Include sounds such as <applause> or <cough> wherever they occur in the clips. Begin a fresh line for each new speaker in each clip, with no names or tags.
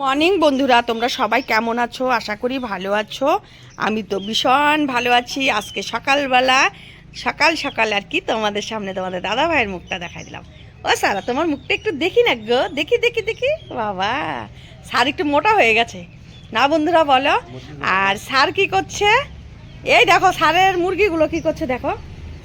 Morning, বন্ধুরা, তোমরা সবাই কেমন আছো? আশা করি ভালো আছো। আমি তো ভীষণ ভালো আছি। আজকে সকালবেলা, সকাল সকাল আর কি তোমাদের সামনে তোমাদের দাদা ভাইয়ের মুখটা দেখাই দিলাম। ও সারা, তোমার মুখটা একটু দেখি না গো। দেখি দেখি দেখি। বাবা, স্যার একটু মোটা হয়ে গেছে। না, বন্ধুরা, বলো। আর স্যার কি করছে? এই দেখো, স্যারের মুরগিগুলো কি করছে দেখো।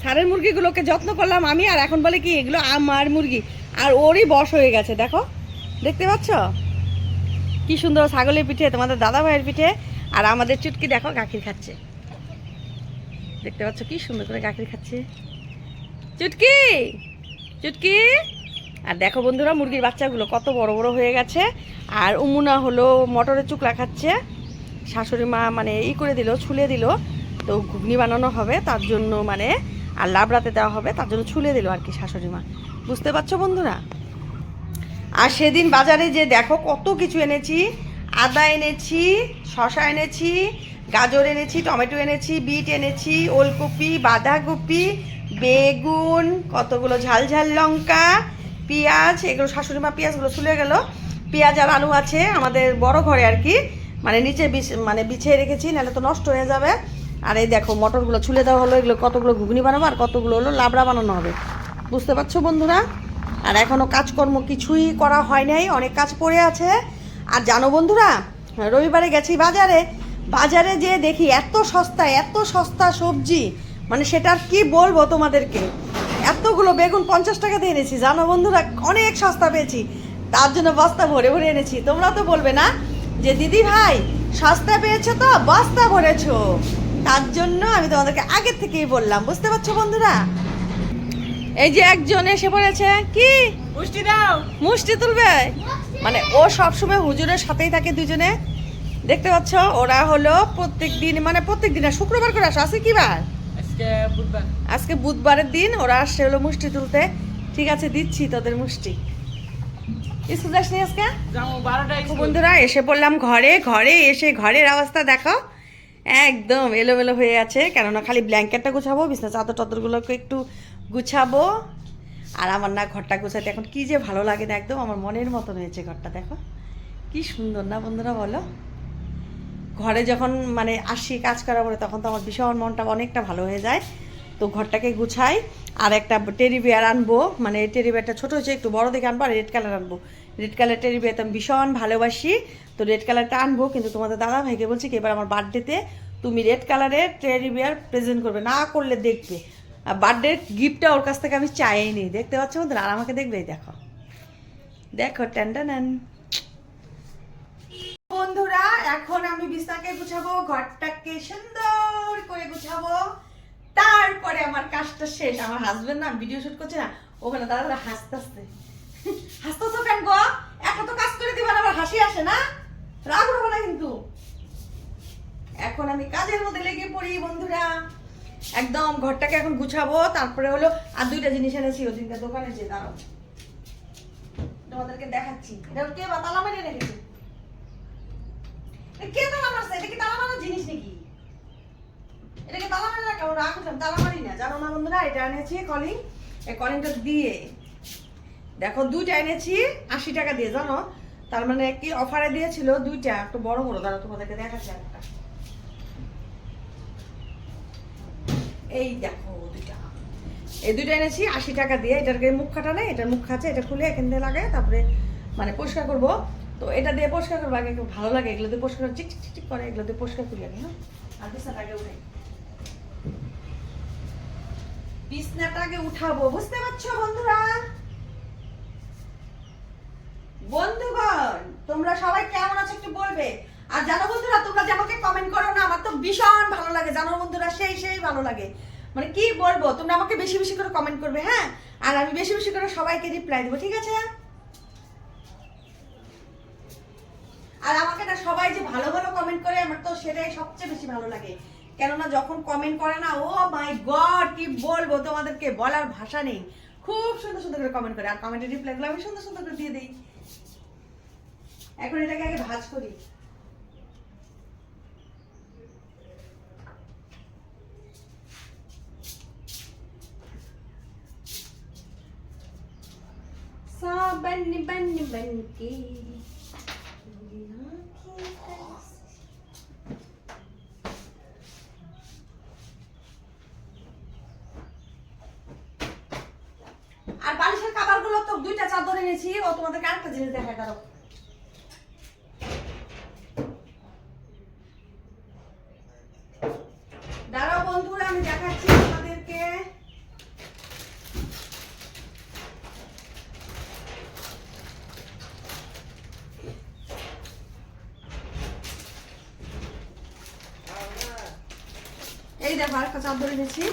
স্যারের মুরগিগুলোকে যত্ন করলাম আমি, আর এখন বলে কি, এগুলো আমার মুরগি। আর ওরই বশ হয়ে গেছে, দেখো। দেখতে পাচ্ছ? কি সুন্দর ছাগলের পিঠে, তোমাদের দাদা ভাইয়ের পিঠে, আর আমাদের চুটকি দেখো গাখির খাচ্ছে। দেখতে পাচ্ছ কি সুন্দর করে গাখির খাচ্ছে। চুটকি! চুটকি! আর দেখো বন্ধুরা, মুরগির বাচ্চাগুলো কত বড় বড় হয়ে গেছে। আর উমুনা হলো মটরের চুকলা খাচ্ছে। শাশুড়ি মা মানে ই করে দিল, ছুলে দিল। তো ঘুগনি বানানো হবে, তার জন্য মানে আর লাবড়াতে দেওয়া হবে, তার জন্য ছুলে দিল আর কি শাশুড়ি মা। বুঝতে পারছ বন্ধুরা? আর সেদিন বাজারে যে দেখো কত কিছু এনেছি, আদা এনেছি শশা এনেছি, গাজর এনেছি, টমেটো এনেছি, বিট এনেছি, ওলকপি, বাঁধাকপি, বেগুন, কতগুলো ঝাল ঝাল লঙ্কা, পেঁয়াজ, এগুলো শাশুড়ি মা পেঁয়াজগুলো ছুলে গেল। পেঁয়াজ আর আলু আছে আমাদের বড় ঘরে আর কি মানে নিচে মানে বিছিয়ে রেখেছি, নাহলে তো নষ্ট হয়ে যাবে। আর এই দেখো মটরগুলো ছুলে দেওয়া হলো, এগুলো কতগুলো ঘুগনি বানাবো আর কতগুলো হলো লাবড়া বানানো হবে। বুঝতে পারছ বন্ধুরা? আর এখনও কাজকর্ম কিছুই করা হয় নাই, অনেক কাজ পড়ে আছে। আর জানো বন্ধুরা, রবিবারে গেছি বাজারে। বাজারে যে দেখি এত সস্তা এত সস্তা সবজি। মানে সেটা আর কি বলব তোমাদেরকে? এতগুলো বেগুন পঞ্চাশ টাকা দিয়ে এনেছি, জানো বন্ধুরা, অনেক সস্তা পেয়েছি। তার জন্য বস্তা ভরে ভরে এনেছি। তোমরা তো বলবে না যে, দিদি ভাই, সস্তা পেয়েছ তো, বস্তা ভরেছো? তার জন্য আমি তোমাদেরকে আগের থেকেই বললাম, বুঝতে পারছ বন্ধুরা? এই যে একজন এসে পড়েছে কি?
পুষ্টি দাও।
মুষ্টি তুলবে? মানে ও সবসময় হুজুরের সাথেই থাকে দুজনে। দেখতে পাচ্ছ ওরা হলো প্রত্যেক দিন মানে প্রত্যেক দিন শুক্রবার করে আসে। আজকে কি বার
আজকে বুধবার।
আজকে বুধবারের দিন ওরা আসছে হলো মুষ্টি তুলতে। ঠিক আছে দিচ্ছি তোদের মুষ্টি। স্কুল যাসনি আজকে? বন্ধুরা এসে পড়লাম ঘরে। ঘরে এসে ঘরের অবস্থা দেখো। একদম এলোমেলো হয়ে আছে। কেননা খালি ব্ল্যাঙ্কেটটা গুছাবো, বিছনা চাদর টাদরগুলোকে একটু গুছাবো। আর আমার না ঘরটা গুছাতে এখন কি যে ভালো লাগে না, একদম আমার মনের মতন হয়েছে ঘরটা, দেখো। কি সুন্দর না বন্ধুরা বলো? ঘরে যখন মানে আসি, কাজ করার পরে, তখন তো আমার ভীষণ মনটা অনেকটা ভালো হয়ে যায়। তো ঘরটাকে গুছাই আর একটা টেরি বিয়ার আনব। মানে টেরি বিয়ারটা ছোটো হচ্ছে একটু বড় দেখে আনব, আর রেড কালার আনব। রেড কালার টেরি বিয়ার আমি ভীষণ ভালোবাসি। তো রেড কালারটা আনব, কিন্তু তোমাদের দাদা ভাইকে বলছি কি, এবার আমার বার্থডেতে তুমি রেড কালারের টেরি বিয়ার প্রেজেন্ট করবে, না করলে দেখবে। আর বার্থডে গিফটটা ওর কাছ থেকে আমি চাইনি। দেখতে পাচ্ছ বন্ধুরা? আর আমাকে দেখবে, এই দেখো। দেখো ট্যান্ডান বন্ধুরা, এখন আমি বিছনাকে গুছাবো, ঘরটাকে সুন্দর করে গুছাবো। তারপরে আমার কাজটা শেষ। আমার হাজবেন্ড না ভিডিও শুট করছে না ওখানে দাদা হাসতে হাসতে <laughs> হাসতেছো কেন গো? একটা তো কাজ করে দিবার আবার হাসি আসে না? রাগ হবে না কিন্তু। এখন আমি কাজের মধ্যে লেগে পড়ি, বন্ধুরা। একদম ঘরটাকে এখন গুছাবো, তারপরে হলো, আর দুইটা জিনিস এনেছি ওদিনকে দোকানে যে, দাঁড়াও। তোমাদেরকে দেখাচ্ছি। এটা কে বা তালা মেরে রেখেছে? কে তালা মারছে? এটা কি তালা মারার জিনিস নাকি? এটাকে তালা মারি না রাগ উঠলাম তালা মারি না। জানো না বন্ধুরা, এটা এনেছি কলিং এই কলিংটা দিয়ে, দেখো দুইটা এনেছি, আশি টাকা দিয়ে, জানো? তার মানে কি অফারে দিয়েছিল দুইটা, একটু বড় বড় দাঁড়া তোমাদেরকে দেখাচ্ছি একটা। এই দেখো দুইটা। এই দুইটা এনেছি, আশি টাকা দিয়ে। এটার মুখ কাটা নেই, এটার মুখ খাচ্ছে এটা খুলে এখান দিয়ে লাগায় তারপরে মানে পরিষ্কার করব। তো এটা দিয়ে পরিষ্কার করব, আগে ভালো লাগে, এগুলো দিয়ে পরিষ্কার করে চিক চিক চিক করে, এগুলো দিয়ে পরিষ্কার করি আগে হ্যাঁ? আর বিছনাটা আগে উঠে বিছনাটা আগে উঠাবো, বুঝতে পারছ বন্ধুরা? বন্ধুগণ, তোমরা সবাই কেমন আছো একটু বলবে? আর জানো বন্ধুরা, তোমরা যে কমেন্ট করো না, আমার তো ভীষণ ভালো লাগে। জানো বন্ধুরা, সেই সেই ভালো লাগে। মানে কি বলব, তোমরা আমাকে বেশি বেশি করে কমেন্ট করবে হ্যাঁ? আর আমি বেশি বেশি করে সবাইকে রিপ্লাই দেবো, ঠিক আছে? আর আমাকে না সবাই যে ভালো ভালো কমেন্ট করে, আমার তো সেটাই সবচেয়ে বেশি ভালো লাগে। কেননা যখন কমেন্ট করে না ও মাই গড কি বলবো তোমাদেরকে বলার ভাষা নেই খুব সুন্দর সুন্দর করে কমেন্ট করে আর কমেন্টের রিপ্লাইগুলো আমি সুন্দর সুন্দর করে দিয়ে দিই এখন এটাকে আগে ভাজ করি सा बन बन बन के এনেছি, ও তোমাদেরকে আরেকটা জিনিস দেখায় দাঁড়ো দাঁড়াও বন্ধুরা, আমি দেখাচ্ছি তোমাদেরকে। এই দেখো, আরেকটা চাদর এনেছি।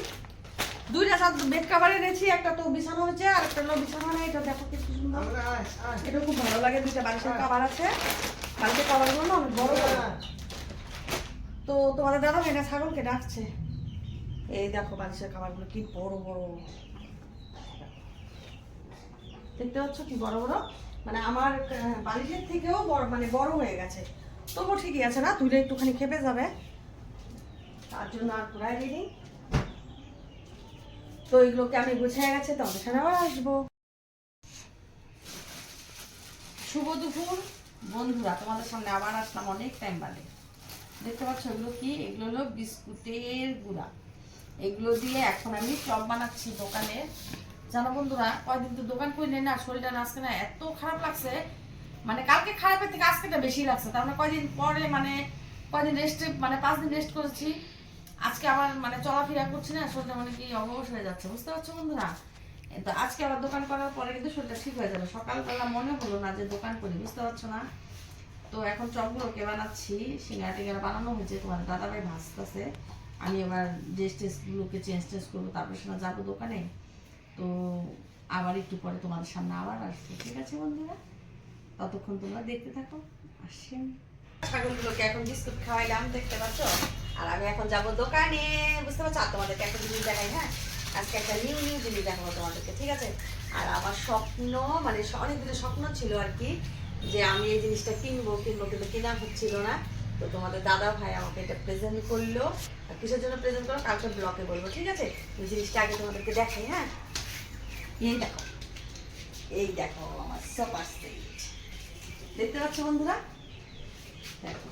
দুইটা চাদর বেড কাভার এনেছি, একটা তো বিছানো হয়েছে, আর একটা বিছানো নেই, এটা দেখো কি সুন্দর এটা খুব ভালো লাগে দুইটা বালিশের কাভার আছে। বালিশের কাভারগুলো না অনেক বড় তো তোমাদের দাদা ভাইটা ছাগলকে ডাকছে। এই দেখো বালিশের খাবারগুলো কি বড় বড়। দেখতে পাচ্ছ কি বড় বড়? মানে আমার বালিশের থেকেও বড় মানে বড় হয়ে গেছে। তবুও ঠিকই আছে না? তুইলে একটুখানি খেপে যাবে। তার জন্য আর ঘুরাই দিই তো এগুলোকে আমি গুছিয়ে গেছে তোমাদের সাথে আবার আসব। শুভ দুপুর। বন্ধুরা, তোমাদের সামনে আবার আসলাম অনেক টাইম বাদে। দেখতে পাচ্ছ এগুলো কি? এগুলো হলো বিস্কুটের গুঁড়া। এগুলো দিয়ে এখন আমি চপ বানাচ্ছি দোকানে। জানো বন্ধুরা, কয়দিন তো দোকান করে না, শরীরটা আজকে না এত খারাপ লাগছে। মানে কালকে খারাপের থেকে আজকেটা বেশি লাগছে। তার মানে কয়দিন পরে মানে কয়দিন রেস্ট মানে পাঁচ দিন রেস্ট করেছি। আজকে আবার মানে চলাফেরা করছি না, শরীরটা মানে কি অবশ হয়ে যাচ্ছে। বুঝতে পারছ বন্ধুরা? তো আজকে আবার দোকান করার পরে কিন্তু শরীরটা ঠিক হয়ে যাবে। সকালবেলা মনে হলো না যে দোকান করি, বুঝতে পারছ না? তো এখন চপগুলোকে বানাচ্ছি সিঙ্গারা টিঙ্গারা বানানো হয়েছে, তোমার দাদাভাই ভাজতেছে। আমি এবার ড্রেস টেস্টগুলোকে চেঞ্জ টেস্ট করব, তারপরে শোনা যাব দোকানে। তো আবার একটু পরে তোমাদের সামনে আবার আসব, ঠিক আছে বন্ধুরা? ততক্ষণ তোমরা দেখতে থাকো আসছি ছাগলগুলোকে এখন বিস্কুট খাওয়াইলাম, দেখতে পাচ্ছ? আর আমি এখন যাব দোকানে, বুঝতে পারছ? আর তোমাদেরকে একটা জিনিস দেখাই হ্যাঁ? আজকে একটা নিউ নিউ জিনিস দেখাবো তোমাদেরকে, ঠিক আছে? আর আমার স্বপ্ন মানে অনেকগুলো স্বপ্ন ছিল আর কি, যে আমি এই জিনিসটা কিনবো কিনবো, কিন্তু কেনা হচ্ছিল না। তো তোমাদের দাদা ভাই আমাকে এটা প্রেজেন্ট করল। আর কিসের জন্য প্রেজেন্ট করল? কালকে ব্লকে বলব, ঠিক আছে? ওই জিনিসটা আগে তোমাদেরকে দেখাই হ্যাঁ? এই দেখো এই দেখো আমার সোফা সেট দেখতে পাচ্ছ বন্ধুরা? দেখো।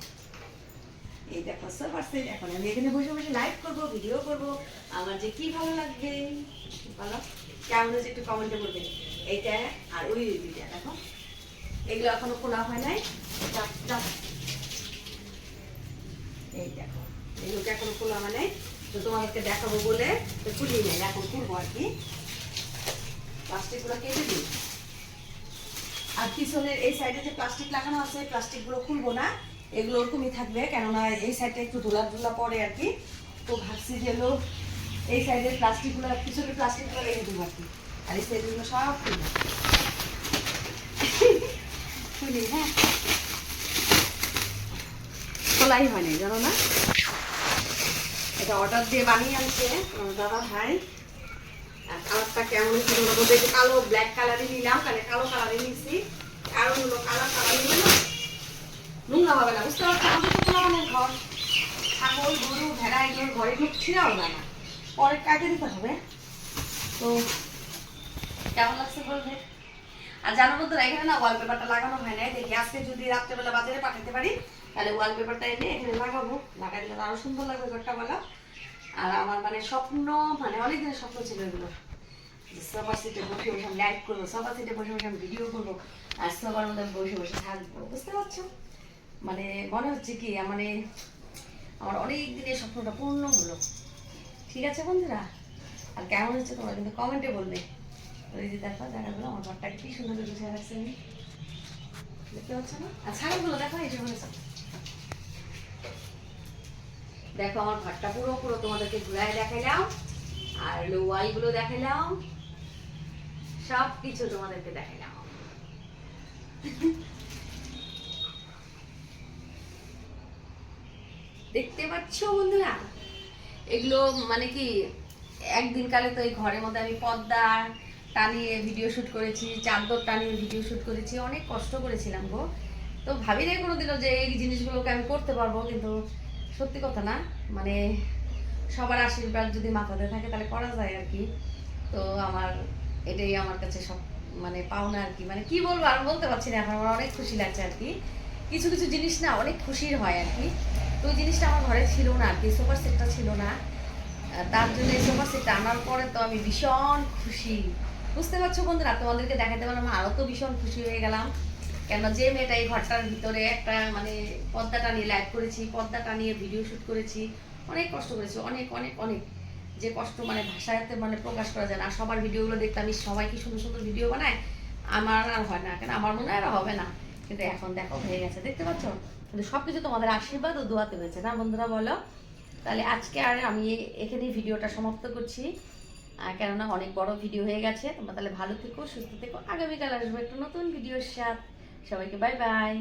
এই দেখো সোফা এখন আমি এখানে বসে বসে লাইভ করব ভিডিও করব। আমার যে কি ভালো লাগবে, বলো? কেমন হয়েছে একটু কমেন্টে বলবে। এইটা আর ওই দুইটা, দেখো। এগুলো এখনও খোলা হয় নাই। এই দেখো এগুলোকে এখনও খোলা হয় নাই? তো তোমাদেরকে দেখাবো বলে তো খুলিয়ে নেই এখন খুলবো আর কি। প্লাস্টিকগুলো কেটে দিই। আর পিছনের এই সাইডে যে প্লাস্টিক লাগানো আছে প্লাস্টিকগুলো খুলবো না। এগুলো ওরকমই থাকবে, কেননা এই সাইডটা একটু ধুলা ধুলা পড়ে আর কি। তো ভাবছি যে হলো এই সাইডের প্লাস্টিকগুলো, পিছনের প্লাস্টিকগুলো রেখে দেবো আর কি। আর এই সাইডগুলো সব খুলবো খুলি হ্যাঁ। খোলাই হয় নাই জানো না? এটা অর্ডার দিয়ে বানিয়ে আনছে দাদা ভাই। আর কালারটা কেমন কালো ব্ল্যাক কালারই নিলাম, তাহলে কালো কালারই নিচ্ছি কারণ হলো, কালার কালার নিলে না নোংরা হবে না। বুঝতে পারছ আমাদের তো পোলাপানের ঘর, ছাগল, গরু ভেড়া এগুলোর ঘরে ঢুকছিও না না। পরে কাজে দিতে হবে। তো, কেমন লাগছে বলবে? আর জানো বন্ধুরা, এখানে না ওয়ালপেপারটা লাগানো হয় না দেখি, আজকে যদি রাত্রেবেলা বাজারে পাঠাতে পারি, তাহলে ওয়ালপেপারটা এনে এখানে লাগাবো। লাগাই দিলে আরও সুন্দর লাগবে ঘরটা বলা। আর আমার মানে স্বপ্ন মানে অনেক দিনের স্বপ্ন ছিল এগুলো। সোফা সিটে বসে বসে আমি লাইভ করব সোফা সিটে বসে বসে আমি ভিডিও করব, আর সোফার মধ্যে বসে বসে থাকব। বুঝতে পারছ? মানে মনে হচ্ছে কি মানে আমার অনেক দিনের স্বপ্নটা পূর্ণ হলো। ঠিক আছে বন্ধুরা? আর কেমন হচ্ছে তোমরা কিন্তু কমেন্টে বলবে। ওই যে দেখো জায়গাগুলো আমার ঘরটাকে কি সুন্দর করে গুছিয়ে রাখছে আমি দেখতে পাচ্ছ না? আর ছাগলগুলো, দেখো এই যে দেখো, আমার ঘরটা পুরো পুরো তোমাদেরকে ঘুরায় দেখাইলাম আর ওয়ালগুলো দেখাইলাম সব কিছু তোমাদেরকে দেখাইলাম দেখতে পাচ্ছ বন্ধুরা? এগুলো মানে কি একদিন কালে তো এই ঘরের মধ্যে আমি পর্দা টানিয়ে ভিডিও শুট করেছি, চাদর টানিয়ে ভিডিও শ্যুট করেছি, অনেক কষ্ট করেছিলাম গো। তো ভাবি নাই কোনোদিনও যে এই জিনিসগুলোকে আমি করতে পারব, কিন্তু সত্যি কথা না মানে সবার আশীর্বাদ যদি মাথাতে থাকে তাহলে করা যায় আর কি। তো আমার, এটাই আমার কাছে সব মানে পাওনা আর কি। মানে কি বলব আর বলতে পারছি না, এখন আমার অনেক খুশি লাগছে আর কি। কিছু কিছু জিনিস না অনেক খুশির হয় আর কি। তো ওই জিনিসটা আমার ঘরে ছিল না আর কি সুপার সেটটা ছিল না। তার জন্য এই সুপার সেটটা আনার পরে তো আমি ভীষণ খুশি। বুঝতে পারছ বন্ধুরা, তোমাদেরকে দেখাতে পারলাম আরও তো ভীষণ খুশি হয়ে গেলাম। কেন যে মেয়েটা এই ঘরটার ভিতরে একটা মানে পর্দাটা নিয়ে লাইভ করেছি, পর্দাটা নিয়ে ভিডিও শ্যুট করেছি, অনেক কষ্ট করেছি, অনেক অনেক অনেক। যে কষ্ট মানে ভাষাতে মানে প্রকাশ করা যায় না সবার ভিডিওগুলো দেখতে আমি সবাই কি সুন্দর সুন্দর ভিডিও বানায়? আমার আর হয় না, কেন? আমার মনে হয় আর হবে না। কিন্তু এখন দেখো হয়ে গেছে। দেখতে পাচ্ছ? কিন্তু সব কিছু তোমাদের আশীর্বাদ ও দোয়াতে হয়েছে না বন্ধুরা বলো? তাহলে আজকে আর আমি এখানেই ভিডিওটা সমাপ্ত করছি। কেননা অনেক বড় ভিডিও হয়ে গেছে তোমরা তাহলে ভালো থেকো সুস্থ থেকো। আগামীকাল আসব একটা নতুন ভিডিওর সাথে। সবাইকে বাই বাই